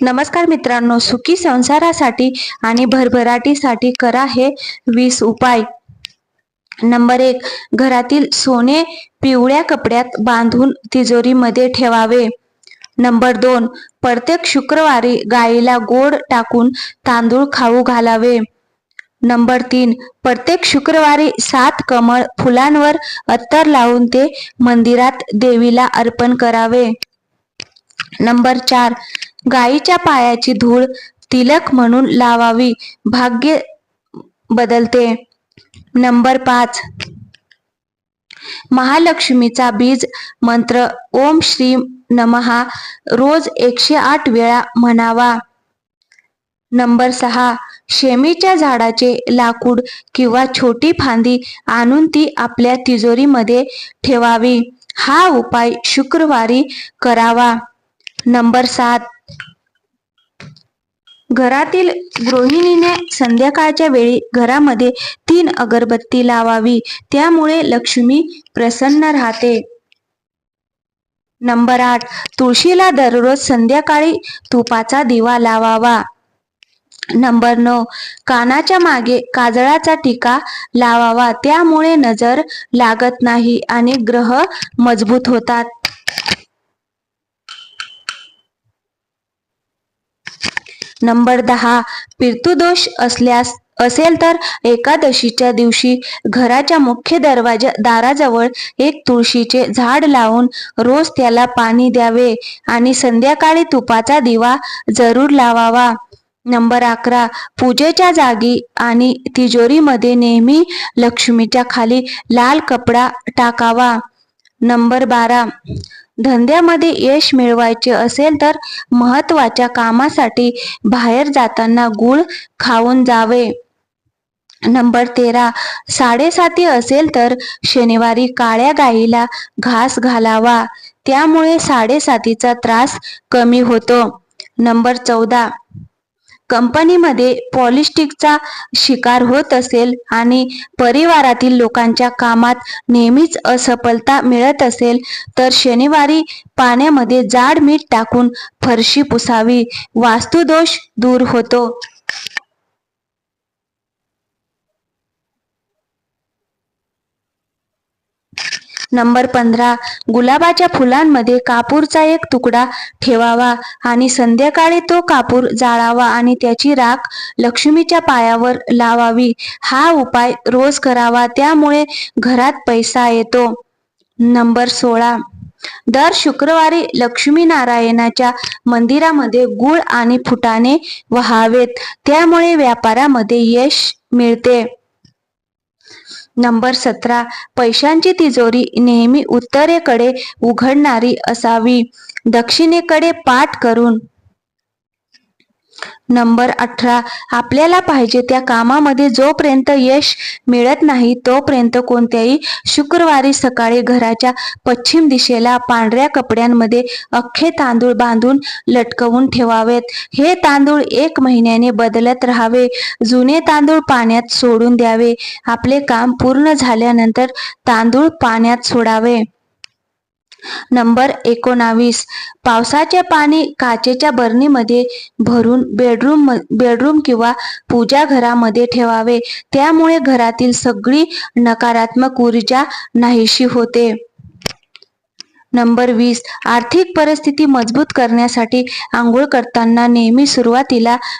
नमस्कार मित्रांनो सुखी संसारासाठी आणि भरभराटीसाठी करा हे वीस उपाय. नंबर एक घरातील सोने पिवळ्या कपड्यात बांधून तिजोरीमध्ये ठेवावे. नंबर दोन प्रत्येक शुक्रवारी गाईला गोड टाकून तांदूळ खाऊ घालावे. नंबर तीन प्रत्येक शुक्रवारी सात कमळ फुलांवर अत्तर लावून ते मंदिरात देवीला अर्पण करावे. नंबर चार गाईच्या पायाची धूळ तिलक म्हणून लावावी. भाग्य बदलते. नंबर पाच. महालक्ष्मीचा बीज मंत्र ओम श्री नमहा रोज एकशे आठ वेळा म्हणावा. नंबर सहा. शेमीच्या झाडाचे लाकूड किंवा छोटी फांदी आणून ती आपल्या तिजोरीमध्ये ठेवावी. हा उपाय शुक्रवारी करावा. नंबर सात. घरातील गृहिणीने संध्याकाळच्या वेळी घरामध्ये तीन अगरबत्ती लावावी. त्यामुळे लक्ष्मी प्रसन्न राहते. नंबर आठ. तुळशीला दररोज संध्याकाळी तुपाचा दिवा लावावा. नंबर नऊ. कानाच्या मागे काजळाचा टीका लावावा. त्यामुळे नजर लागत नाही आणि ग्रह मजबूत होतात. नंबर दहा पितृदोष असल्यास असेल तर एकादशीच्या दिवशी घराच्या मुख्य दरवाजा दाराजवळ एक तुळशीचे झाड लावून रोज त्याला पाणी द्यावे आणि संध्याकाळी तुपाचा दिवा जरूर लावावा. नंबर अकरा पूजेच्या जागी आणि तिजोरीमध्ये नेहमी लक्ष्मीच्या खाली लाल कपडा टाकावा. नंबर बारा धंद्यामध्ये यश मिळवायचे असेल तर महत्त्वाच्या कामासाठी बाहेर जाताना गुळ खाऊन जावे. नंबर तेरा साडेसाती असेल तर शनिवारी काळ्या गाईला घास घालावा. त्यामुळे साडेसातीचा त्रास कमी होतो. नंबर चौदा कंपनीमध्ये पॉलिस्टिकचा शिकार होत असेल आणि परिवारातील लोकांच्या कामात नेहमीच असफलता मिळत असेल तर शनिवारी पाण्यामध्ये जाड मीठ टाकून फरशी पुसावी. वास्तुदोष दूर होतो. नंबर पंधरा गुलाबाच्या फुलांमध्ये कापूरचा एक तुकडा ठेवावा आणि संध्याकाळी तो कापूर जाळावा आणि त्याची राख लक्ष्मीच्या पायावर लावावी. हा उपाय रोज करावा त्यामुळे घरात पैसा येतो. नंबर सोळा दर शुक्रवारी लक्ष्मी नारायणाच्या मंदिरामध्ये गुळ आणि फुटाणे वहावेत. त्यामुळे व्यापारामध्ये यश मिळते. नंबर सतरा पैशांची तिजोरी नेहमी उत्तरेकडे उघडणारी असावी. दक्षिणेकडे पाठ करून नंबर अठरा. आपल्याला पाहिजे त्या कामामध्ये जोपर्यंत यश मिळत नाही तोपर्यंत कोणत्याही शुक्रवारी सकाळी घराच्या पश्चिम दिशेला पांढऱ्या कपड्यांमध्ये अख्खे तांदूळ बांधून लटकवून ठेवावेत. हे तांदूळ एक महिन्याने बदलत राहावे. जुने तांदूळ पाण्यात सोडून द्यावे. आपले काम पूर्ण झाल्यानंतर तांदूळ पाण्यात सोडावे. नंबर एकोणावीस. पावसाचे पाणी काचेच्या बरणीमध्ये भरून बेडरूम बेडरूम किंवा पूजा घरामध्ये ठेवावे. त्यामुळे घरातील सगळी नकारात्मक ऊर्जा नाहीशी होते. नंबर वीस. आर्थिक परिस्थिती मजबूत करण्यासाठी आंघोळ करताना नेहमी सुरुवातीला